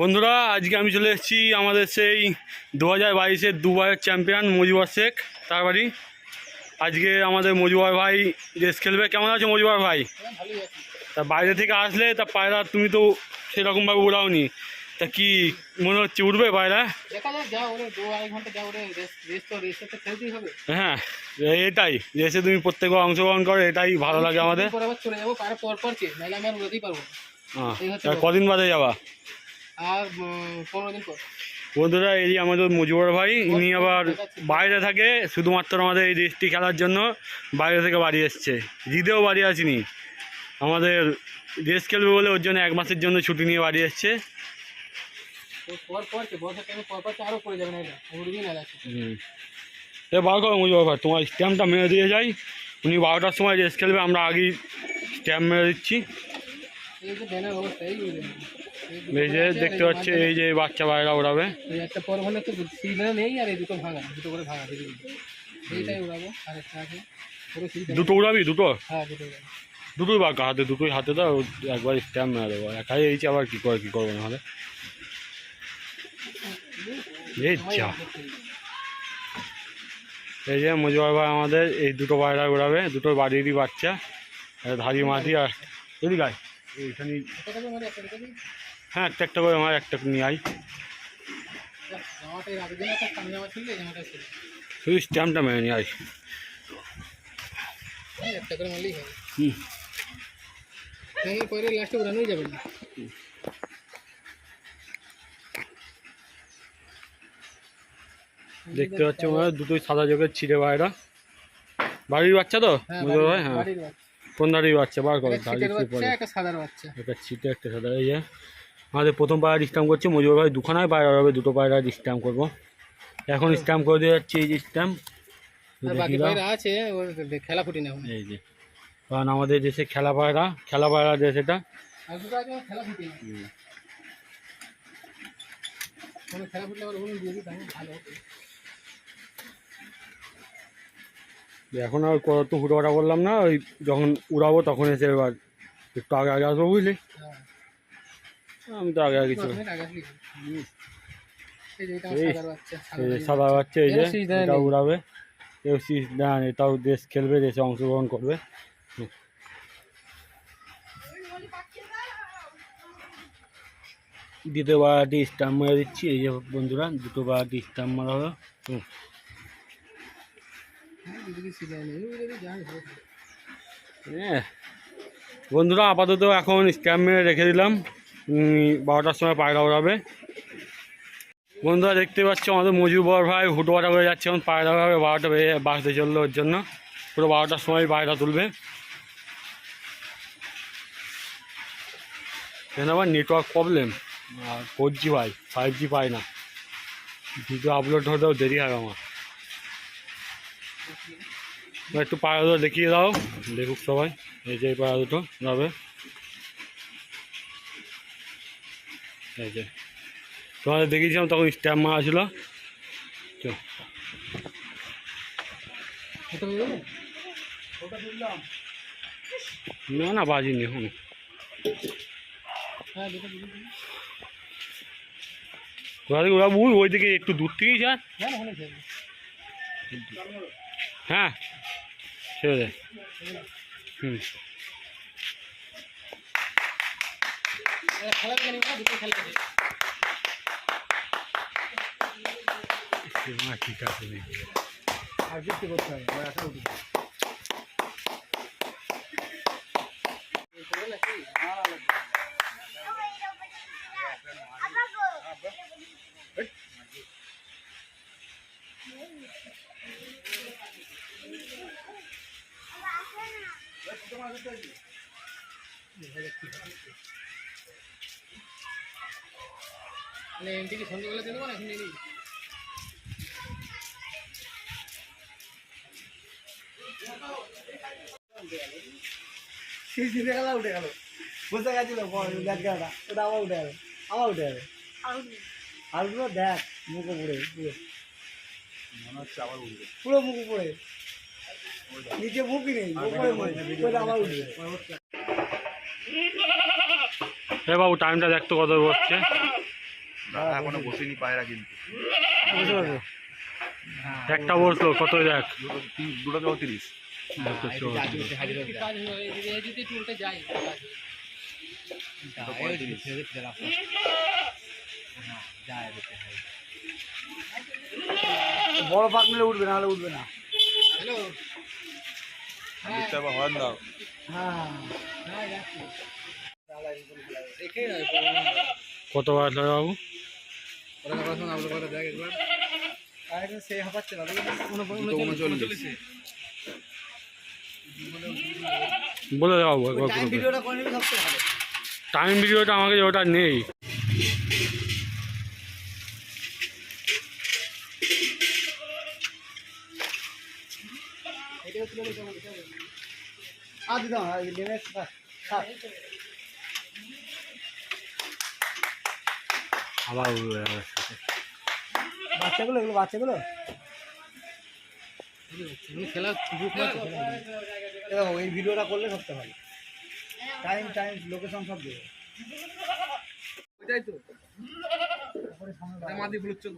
বন্ধুরা আজকে আমি চলে এসেছি আমাদের সেই দু হাজার বাইশের দুবারের চ্যাম্পিয়ন মজিবর শেখ তার বাড়ি। আজকে আমাদের মজিবর ভাই রেস খেলবে। কেমন আছে মজিবর ভাই? তা বাইরে থেকে আসলে তা পায়রা তুমি তো সেরকমভাবে উড়াওনি। তা কি মনে হচ্ছে উঠবে পায়রা? হ্যাঁ এটাই। রেসে তুমি প্রত্যেকবার অংশগ্রহণ করো এটাই ভালো লাগে আমাদের। কদিন বাদে যাবা? আর উম, পনেরো দিন পর। বন্ধুরা এই আমাদের মজিবর ভাই ইনি আবার বাইরে থাকে শুধুমাত্র আমাদের এই রেসটি খেলার জন্য বাইরে থেকে বাড়ি এসছে। জিদেও বাড়ি আসেনি। আমাদের রেস খেলবে বলে ওর জন্য এক মাসের জন্য ছুটি নিয়ে বাড়ি এসছে। বার করো মজিবর ভাই তোমার স্ট্যাম্পটা মেরে দিয়ে যাই। উনি বারোটার সময় রেস খেলবে আমরা আগেই স্ট্যাম্প মেরে দিচ্ছি। এই যে অবস্থা এই যে দেখতে পাচ্ছি এই যে বাচ্চা বাইরা ওড়াবে একটা পর ভালো তো সিগন্যাল নেই আর এই দুটো ভাঙা দুটো করে ভাঙা এইটাই উড়াবো আর একটা আছে। দুটো উড়াবি দুটো? হ্যাঁ দুটো দুটোই বা হাতে দুটোই হাতে দাও একবার স্ট্যাম্প মেরে দেবো। একাই এইছে আবার কী করে কী করব নাহলে এই যা। এই যে মজুয়ার ভাই আমাদের এই দুটো বাইরা উড়াবে দুটো বাড়িরই বাচ্চা ধারি মাটি আর গাই এইখানে হ্যাঁ একটা একটা করে আমার একটা নিয়ে ছিল শুধু স্ট্যাম্পটা মেরে নিয়ে আই একটা করে মারলেই হবে হুম। পরে লাস্টে উড়ানোই যাবে না দেখতে পাচ্ছি আমরা দুটোই সাদা চোখের ছিঁড়ে বাইরা বাড়ির বাচ্চা তো? হ্যাঁ মজুয়ার ভাই হ্যাঁ। কোন দাঁড়িয়ে বাচ্চা? বার করো একটা ছিটে একটা সাদা এই আমাদের প্রথম পায়রা স্ট্যাম্প করছে মজুর ভাই দুখানায় পায়রা হবে দুটো পায়রা স্ট্যাম্প করব। এখন স্ট্যাম্প করে দিয়ে যাচ্ছি এই যে স্ট্যাম্প আছে খেলা ফুটি না এই যে। কারণ আমাদের দেশে খেলা পায়রা খেলা পায়রা দেশ এটা ফুটি এখন আর কত হুটোপাটা করলাম না ওই যখন উড়াবো তখন এসে এবার একটু আগে আগে আসব বুঝলি? হ্যাঁ। আমি তো আগে আগে সাদা বাচ্চা এই যে এটা উড়াবে। এও শীষ দেন এটাও দেশ খেলবে দেশে অংশগ্রহণ করবে। দ্বিতীয় বারটি স্টাম্প মারা দিচ্ছি এই যে বন্ধুরা দুটো বারটি স্টাম্প মারা হলো। হ্যাঁ, হ্যাঁ। বন্ধুরা আপাতত এখন স্ট্যাম্প মেরে রেখে দিলাম। বারোটার সময় পায়রা ওড়াবে বন্ধুরা, দেখতে পাচ্ছ আমাদের মজুবর ভাই হুটোপাটা করে যাচ্ছে। এখন পায়রা ওড়াবে বারোটা বেজে বাসতে চলল ওর জন্য। পুরো বারোটার সময় পায়রা তুলবে। কেন আবার নেটওয়ার্ক প্রবলেম আর ফোর জি পাই ফাইভ জি পাই না। ভিডিও আপলোড হতেও দেরি হয় আমার। একটু পায়রা দুটো দেখিয়ে দাও। দেখুক সবাই, এই যে পায়রা দুটো যাবে। এই যে। তোমাদের দেখিয়েছিলাম, তখন স্ট্যাম্প মারা ছিল। তো। না না, বাজিনি দুটো। কোথা থেকে? ওরা বুঝ ওই দিকে একটু দূর থেকেই যা না না ওখানে খেলবে হ্যাঁ। ছেড়ে দে। হুম এরা খেলা কেন না দুটো খেলা আছে হ্যাঁ ঠিক আছে আর বৃষ্টি করতে হবে আর মানে এমটি কি সন্ধ্যেবেলা দেবো না এখন নিয়ে নিবি সিসিতে গেলা উঠে গেল। বুঝতে গেছিল দেখ ওটা আবার উঠে গেল আবার উঠে গেল। আলগুলো দেখ মুখে পড়ে পুরো। পুরো মুখে পড়ে নিচে মুখই নেই ওটা আবার উঠবে এ বাবু টাইমটা দেখতো কত বসছে দাদা এখনও বসেনি পায়রা কিন্তু। বুঝতে পারবে একটা বসল কত দেখ? দুটো তিন- দুটো। কাজ হয়ে হয়ে বড় পাক নিলে উঠবে না হলে উঠবে না। হ্যালো? আবার দাও। হ্যাঁ হ্যাঁ কত বাজলো বাবু? বলে দাও একবার টাইম ভিডিওটা আমাকে ওটা নেই। আর দিতাম নেমে থাক থাক আবার উড়ে বাচ্চাগুলো এগুলো বাচ্চাগুলো? খেলা দেখো এই ভিডিওটা করলে সবচেয়ে ভালো। টাইম টাইম লোকেশন সব দেবে। ওইটাই তো। মাদি চোখ